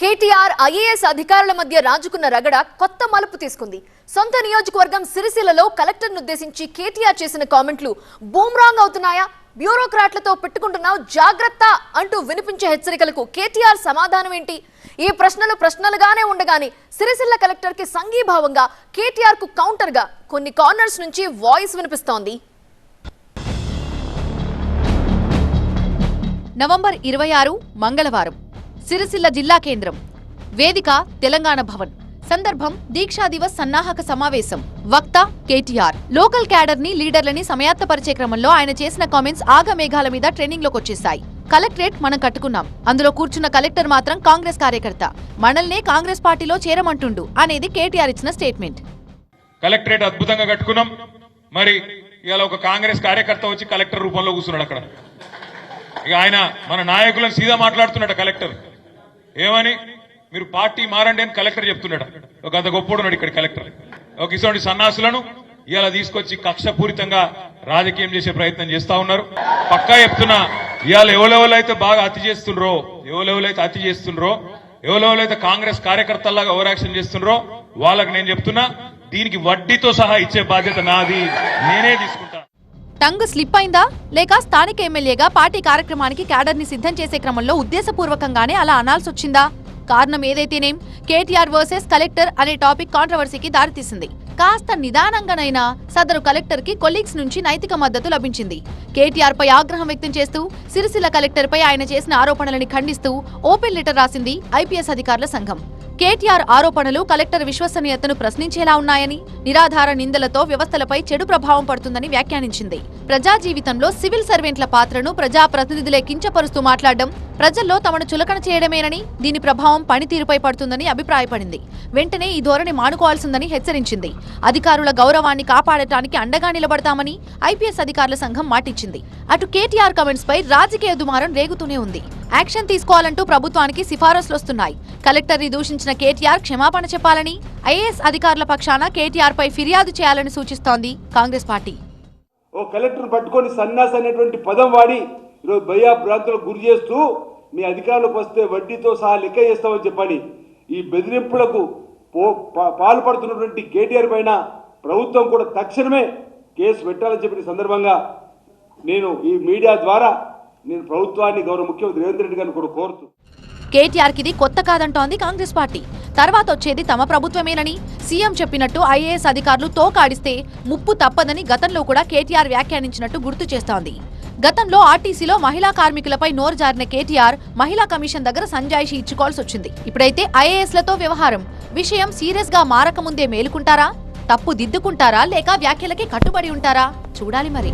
KTR IAS అధికారుల మధ్య రాజుకున్న రగడ కొత్త మలుపు తీసుకుంది. సొంత నియోజకవర్గం సిరిసిల్లలో కలెక్టర్ను ఉద్దేశించి కేటీఆర్ చేసిన కామెంట్లు బూమ్రాంగ్ అవుతున్నాయా? బ్యూరోక్రాట్లతో పెట్టుకుంటున్నావు జాగ్రత్త అంటూ వినిపించే హెచ్చరికలకు కేటీఆర్ సమాధానం ఏంటి? ఈ ప్రశ్నలు ప్రశ్నలుగానే ఉండగానే సిరిసిల్ల కలెక్టర్కి సంఘీభావంగా కేటీఆర్కు కౌంటర్గా కొన్ని కార్నర్స్ నుంచి వాయిస్ వినిపిస్తోంది. నవంబర్ ఇరవై ఆరు మంగళవారం. సిరిసిల్ల జిల్లా కేంద్రం. వేదిక తెలంగాణ భవన్. సందర్భం దీక్షా దివస్ సన్నాహక సమావేశం. వక్త కేటీఆర్. లోకల్ క్యాడర్ని లీడర్లని సమయాత్తపరిచే క్రమంలో ఆయన చేసిన కామెంట్స్ ఆగమేఘాల మీద ట్రైనింగ్లోకి వచ్చేశాయి. కలెక్టరేట్ మనం కట్టుకున్నాం. అందులో కూర్చున్న కలెక్టర్ మాత్రం కాంగ్రెస్ కార్యకర్త. మనల్నే కాంగ్రెస్ పార్టీలో చేరమంటుండు అనేది కేటీఆర్ ఇచ్చిన స్టేట్మెంట్. కలెక్టరేట్ అద్భుతంగా కట్టుకున్నాం. మరి ఇవాళ ఒక కాంగ్రెస్ కార్యకర్త వచ్చి కలెక్టర్ రూపంలో కూర్చున్నాడు అక్కడ. ఇక ఆయన మన నాయకులను సీదా మాట్లాడుతున్నాడు కలెక్టర్. ఏమని? మీరు పార్టీ మారండి అని కలెక్టర్ చెప్తున్నాడు. ఒక అంత గొప్పోడున్నాడు ఇక్కడ కలెక్టర్. ఒక ఇటువంటి సన్నాసులను ఇలా తీసుకొచ్చి కక్షపూరితంగా రాజకీయం చేసే ప్రయత్నం చేస్తా ఉన్నారు. పక్కా చెప్తున్నా ఇవాళ ఎవరెవరైతే బాగా అతి చేస్తుండ్రో ఎవరెవరైతే అతి చేస్తుండ్రో ఎవరెవరైతే కాంగ్రెస్ కార్యకర్తల్లాగా ఓవర్ యాక్షన్ చేస్తుండ్రో వాళ్ళకి నేను చెప్తున్నా దీనికి వడ్డీతో సహా ఇచ్చే బాధ్యత నాది. నేనే తీసుకుంటాను టంగ్ స్లిప్ అయిందా? లేక స్థానిక ఎమ్మెల్యేగా పార్టీ కార్యక్రమానికి క్యాడర్ని సిద్ధం చేసే క్రమంలో ఉద్దేశపూర్వకంగానే అలా అనాల్సి వచ్చిందా? కారణం ఏదైతేనేం? కేటీఆర్ వర్సెస్ కలెక్టర్ అనే టాపిక్ కాంట్రవర్సీకి దారితీసింది. కాస్త నిదానంగానైనా సదరు కలెక్టర్కి కొలీగ్స్ నుంచి నైతిక మద్దతు లభించింది. కేటీఆర్ పై ఆగ్రహం వ్యక్తం చేస్తూ సిరిసిల్ల కలెక్టర్ పై ఆయన చేసిన ఆరోపణలని ఖండిస్తూ ఓపెన్ లెటర్ రాసింది ఐపీఎస్ అధికారుల సంఘం. కేటీఆర్ ఆరోపణలు కలెక్టర్ విశ్వసనీయతను ప్రశ్నించేలా ఉన్నాయని నిరాధార నిందలతో వ్యవస్థలపై చెడు ప్రభావం పడుతుందని వ్యాఖ్యానించింది. ప్రజా జీవితంలో సివిల్ సర్వెంట్ల పాత్రను ప్రజా ప్రతినిధులే కించపరుస్తూ మాట్లాడడం ప్రజల్లో తమను చులకన చేయడమేనని దీని ప్రభావం పనితీరుపై పడుతుందని అభిప్రాయపడింది. వెంటనే ఈ ధోరణి మానుకోవాల్సిందని హెచ్చరించింది. అధికారుల గౌరవాన్ని కాపాడటానికి అండగా నిలబడతామని ఐపీఎస్ అధికారుల సంఘం మాటిచ్చింది. అటు కేటీఆర్ కమెంట్స్ పై రాజకీయ దుమారం రేగుతూనే ఉంది. యాక్షన్ తీసుకోవాలంటూ ప్రభుత్వానికి సిఫారసులు వస్తున్నాయి కలెక్టర్ దూషించిన చేసిన కేటీఆర్ క్షమాపణ చెప్పాలని ఐఏఎస్ అధికారుల పక్షాన కేటీఆర్ పై ఫిర్యాదు చేయాలని సూచిస్తోంది కాంగ్రెస్ పార్టీ. ఓ కలెక్టర్ పట్టుకొని సన్నాస్ అనేటువంటి పదం వాడి ఈరోజు భయా భ్రాంతులకు గురి చేస్తూ మీ అధికారులకు వస్తే వడ్డీతో సహా లెక్క చేస్తామని చెప్పని ఈ బెదిరింపులకు పో పాల్పడుతున్నటువంటి కేటీఆర్ పైన ప్రభుత్వం కూడా తక్షణమే కేసు పెట్టాలని చెప్పిన సందర్భంగా నేను ఈ మీడియా ద్వారా నేను ప్రభుత్వాన్ని గౌరవ ముఖ్యమంత్రి రేవంత్ రెడ్డి గారిని కూడా కోరుతూ కేటీఆర్ కిది కొత్త కాదంటోంది కాంగ్రెస్ పార్టీ. తర్వాత వచ్చేది తమ ప్రభుత్వమేనని సీఎం చెప్పినట్టు ఐఏఎస్ అధికారులు తోకాడిస్తే ముప్పు తప్పదని గతంలో కూడా కేటీఆర్ వ్యాఖ్యానించినట్టు గుర్తు చేస్తోంది. గతంలో ఆర్టీసీలో మహిళా కార్మికులపై నోరు జారిన కేటీఆర్ మహిళా కమిషన్ దగ్గర సంజాయిషి ఇచ్చుకోవాల్సి వచ్చింది. ఇప్పుడైతే ఐఏఎస్లతో వ్యవహారం. విషయం సీరియస్గా మారకముందే మేలుకుంటారా? తప్పు దిద్దుకుంటారా? లేక వ్యాఖ్యలకి కట్టుబడి ఉంటారా? చూడాలి మరి.